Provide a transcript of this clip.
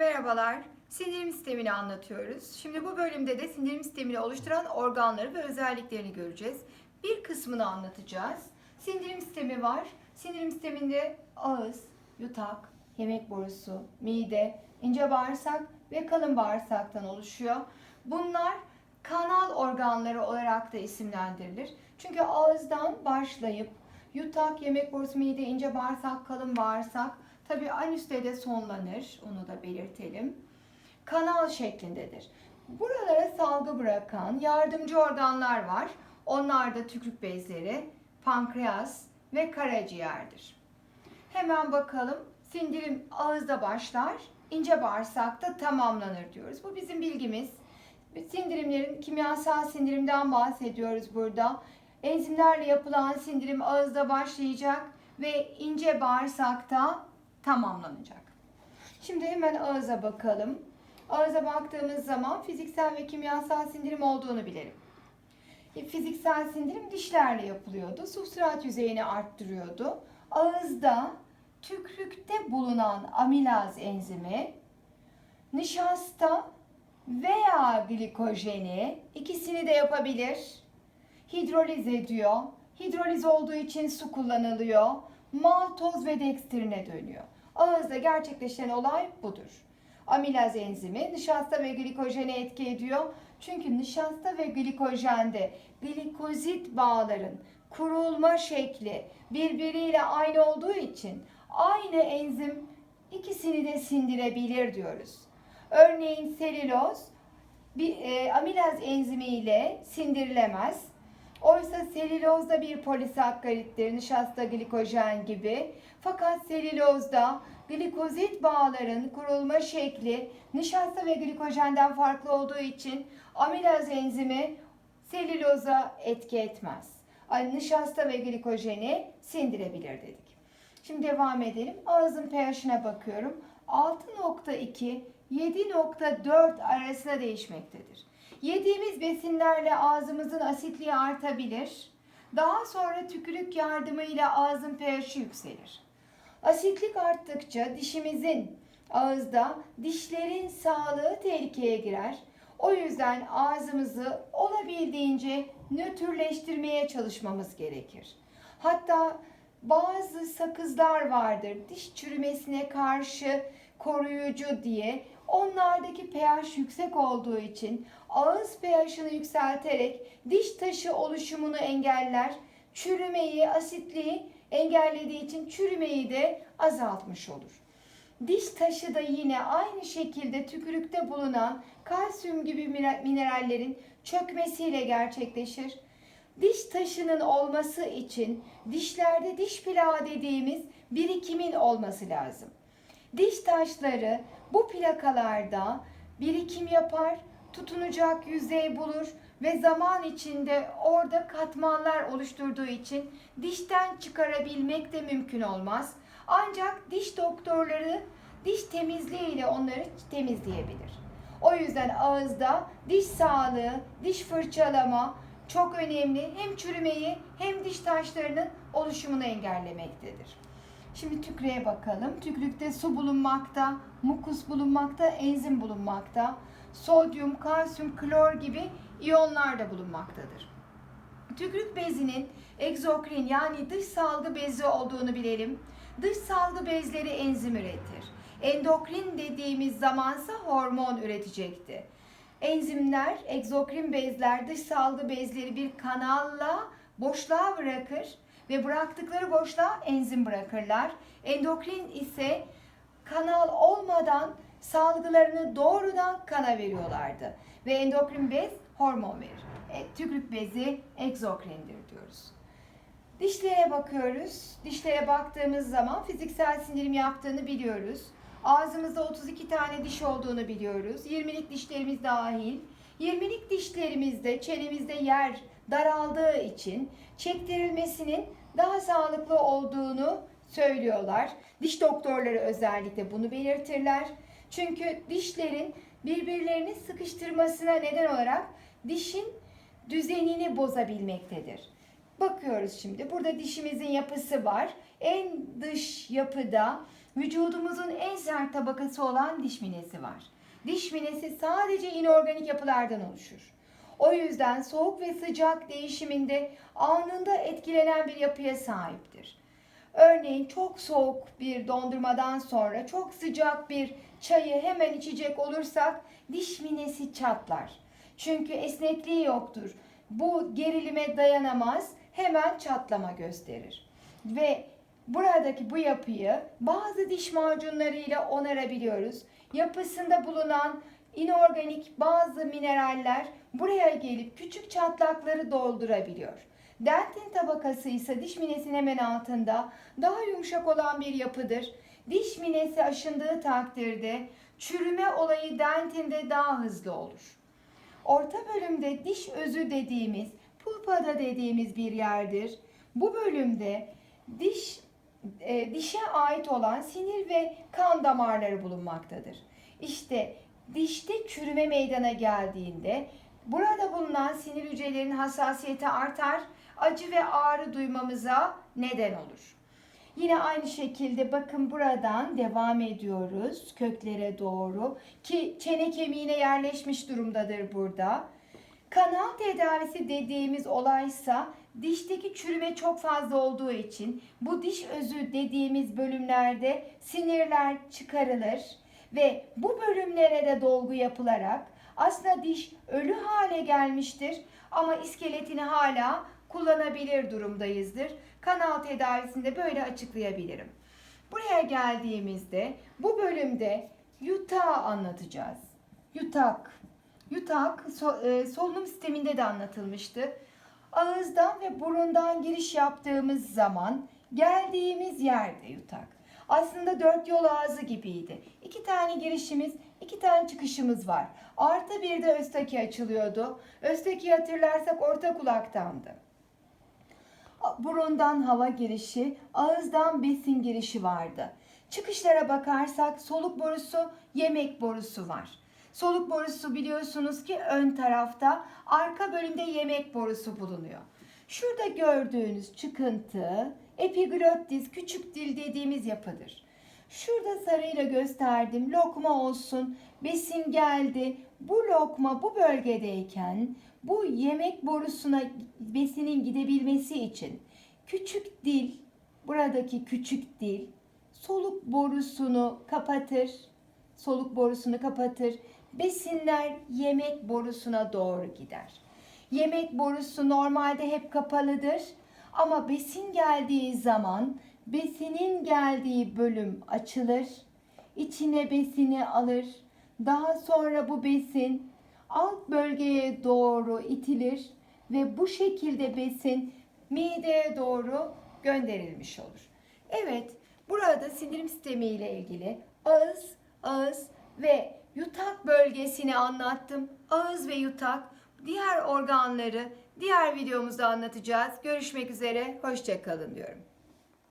Merhabalar. Sindirim sistemini anlatıyoruz. Şimdi bu bölümde de sindirim sistemini oluşturan organları ve özelliklerini göreceğiz. Bir kısmını anlatacağız. Sindirim sistemi var. Sindirim sisteminde ağız, yutak, yemek borusu, mide, ince bağırsak ve kalın bağırsaktan oluşuyor. Bunlar kanal organları olarak da isimlendirilir. Çünkü ağızdan başlayıp yutak, yemek borusu, mide, ince bağırsak, kalın bağırsak tabi anüste de sonlanır. Onu da belirtelim. Kanal şeklindedir. Buralara salgı bırakan yardımcı organlar var. Onlar da tükürük bezleri, pankreas ve karaciğerdir. Hemen bakalım. Sindirim ağızda başlar, ince bağırsakta tamamlanır diyoruz. Bu bizim bilgimiz. Sindirimlerin kimyasal sindirimden bahsediyoruz burada. Enzimlerle yapılan sindirim ağızda başlayacak ve ince bağırsakta tamamlanacak. Şimdi hemen ağıza bakalım. Ağıza baktığımız zaman fiziksel ve kimyasal sindirim olduğunu bilelim. E, Fiziksel sindirim dişlerle yapılıyordu. Substrat yüzeyini arttırıyordu. Ağızda tükrükte bulunan amilaz enzimi nişasta veya glikojeni ikisini de yapabilir. Hidroliz ediyor. Hidroliz olduğu için su kullanılıyor. Maltoz ve dekstrine dönüyor. Ağızda gerçekleşen olay budur. Amilaz enzimi nişasta ve glikojene etki ediyor. Çünkü nişasta ve glikojende glikozit bağların kurulma şekli birbiriyle aynı olduğu için aynı enzim ikisini de sindirebilir diyoruz. Örneğin selüloz bir e, amilaz enzimi ile sindirilemez. Oysa selüloz da bir polisakkarittir, nişasta glikojen gibi. Fakat selülozda glikozit bağların kurulma şekli nişasta ve glikojenden farklı olduğu için amilaz enzimi selüloza etki etmez. Nişasta ve glikojeni sindirebilir dedik. Şimdi devam edelim. Ağzın pH'ine bakıyorum. 6.2 7.4 arasında değişmektedir. Yediğimiz besinlerle ağzımızın asitliği artabilir. Daha sonra tükürük yardımıyla ağzın pH'i yükselir. Asitlik arttıkça dişimizin ağızda dişlerin sağlığı tehlikeye girer. O yüzden ağzımızı olabildiğince nötrleştirmeye çalışmamız gerekir. Hatta bazı sakızlar vardır diş çürümesine karşı koruyucu diye. Onlardaki pH yüksek olduğu için ağız pH'ını yükselterek diş taşı oluşumunu engeller. Çürümeyi, asitliği engellediği için çürümeyi de azaltmış olur. Diş taşı da yine aynı şekilde tükürükte bulunan kalsiyum gibi minerallerin çökmesiyle gerçekleşir. Diş taşının olması için dişlerde diş plağı dediğimiz birikimin olması lazım. Diş taşları bu plakalarda birikim yapar, tutunacak yüzey bulur ve zaman içinde orada katmanlar oluşturduğu için dişten çıkarabilmek de mümkün olmaz. Ancak diş doktorları diş temizliği ile onları temizleyebilir. O yüzden ağızda diş sağlığı, diş fırçalama çok önemli. Hem çürümeyi hem diş taşlarının oluşumunu engellemektedir. Şimdi tükrüğe bakalım. Tükrükte su bulunmakta, mukus bulunmakta, enzim bulunmakta. Sodyum, kalsiyum, klor gibi iyonlar da bulunmaktadır. Tükürük bezinin egzokrin yani dış salgı bezi olduğunu bilelim. Dış salgı bezleri enzim üretir. Endokrin dediğimiz zamansa hormon üretecekti. Enzimler, egzokrin bezler, dış salgı bezleri bir kanalla boşluğa bırakır ve bıraktıkları boşluğa enzim bırakırlar. Endokrin ise kanal olmadan salgılarını doğrudan kana veriyorlardı. Ve endokrin bez hormon verir. E, tükürük bezi egzokrindir diyoruz. Dişlere bakıyoruz. Dişlere baktığımız zaman fiziksel sindirim yaptığını biliyoruz. Ağzımızda 32 tane diş olduğunu biliyoruz. 20'lik dişlerimiz dahil. 20'lik dişlerimizde çenemizde yer daraldığı için çektirilmesinin daha sağlıklı olduğunu söylüyorlar. Diş doktorları özellikle bunu belirtirler. Çünkü dişlerin birbirlerini sıkıştırmasına neden olarak dişin düzenini bozabilmektedir. Bakıyoruz şimdi. Burada dişimizin yapısı var. En dış yapıda vücudumuzun en sert tabakası olan diş minesi var. Diş minesi sadece inorganik yapılardan oluşur. O yüzden soğuk ve sıcak değişiminde anında etkilenen bir yapıya sahiptir. Örneğin çok soğuk bir dondurmadan sonra çok sıcak bir çayı hemen içecek olursak diş minesi çatlar. Çünkü esnekliği yoktur. Bu gerilime dayanamaz, hemen çatlama gösterir. Ve buradaki bu yapıyı bazı diş macunlarıyla onarabiliyoruz. Yapısında bulunan inorganik bazı mineraller buraya gelip küçük çatlakları doldurabiliyor. Dentin tabakası ise diş minesinin hemen altında daha yumuşak olan bir yapıdır. Diş minesi aşındığı takdirde çürüme olayı dentinde daha hızlı olur. Orta bölümde diş özü dediğimiz, pulpada dediğimiz bir yerdir. Bu bölümde diş e, dişe ait olan sinir ve kan damarları bulunmaktadır. İşte dişte çürüme meydana geldiğinde burada bulunan sinir hücrelerinin hassasiyeti artar, acı ve ağrı duymamıza neden olur. Yine aynı şekilde bakın buradan devam ediyoruz köklere doğru ki çene kemiğine yerleşmiş durumdadır burada. Kanal tedavisi dediğimiz olaysa dişteki çürüme çok fazla olduğu için bu diş özü dediğimiz bölümlerde sinirler çıkarılır ve bu bölümlere de dolgu yapılarak aslında diş ölü hale gelmiştir ama iskeletini hala kullanabilir durumdayızdır. Kanal tedavisinde böyle açıklayabilirim. Buraya geldiğimizde bu bölümde yutağı anlatacağız. Yutak. Yutak e, solunum sisteminde de anlatılmıştı. Ağızdan ve burundan giriş yaptığımız zaman geldiğimiz yerde yutak. Aslında dört yol ağzı gibiydi. İki tane girişimiz, iki tane çıkışımız var. Artı bir de östaki açılıyordu. Östaki hatırlarsak orta kulaktandı. Burundan hava girişi, ağızdan besin girişi vardı. Çıkışlara bakarsak soluk borusu, yemek borusu var. Soluk borusu biliyorsunuz ki ön tarafta, arka bölümde yemek borusu bulunuyor. Şurada gördüğünüz çıkıntı epiglottis, küçük dil dediğimiz yapıdır. Şurada sarıyla gösterdim. Lokma olsun, besin geldi. Bu lokma bu bölgedeyken bu yemek borusuna besinin gidebilmesi için küçük dil, buradaki küçük dil soluk borusunu kapatır. Soluk borusunu kapatır. Besinler yemek borusuna doğru gider. Yemek borusu normalde hep kapalıdır ama besin geldiği zaman besinin geldiği bölüm açılır. İçine besini alır. Daha sonra bu besin alt bölgeye doğru itilir ve bu şekilde besin mideye doğru gönderilmiş olur. Evet, burada sindirim sistemi ile ilgili ağız, ağız ve yutak bölgesini anlattım. Ağız ve yutak diğer organları diğer videomuzda anlatacağız. Görüşmek üzere, hoşçakalın diyorum.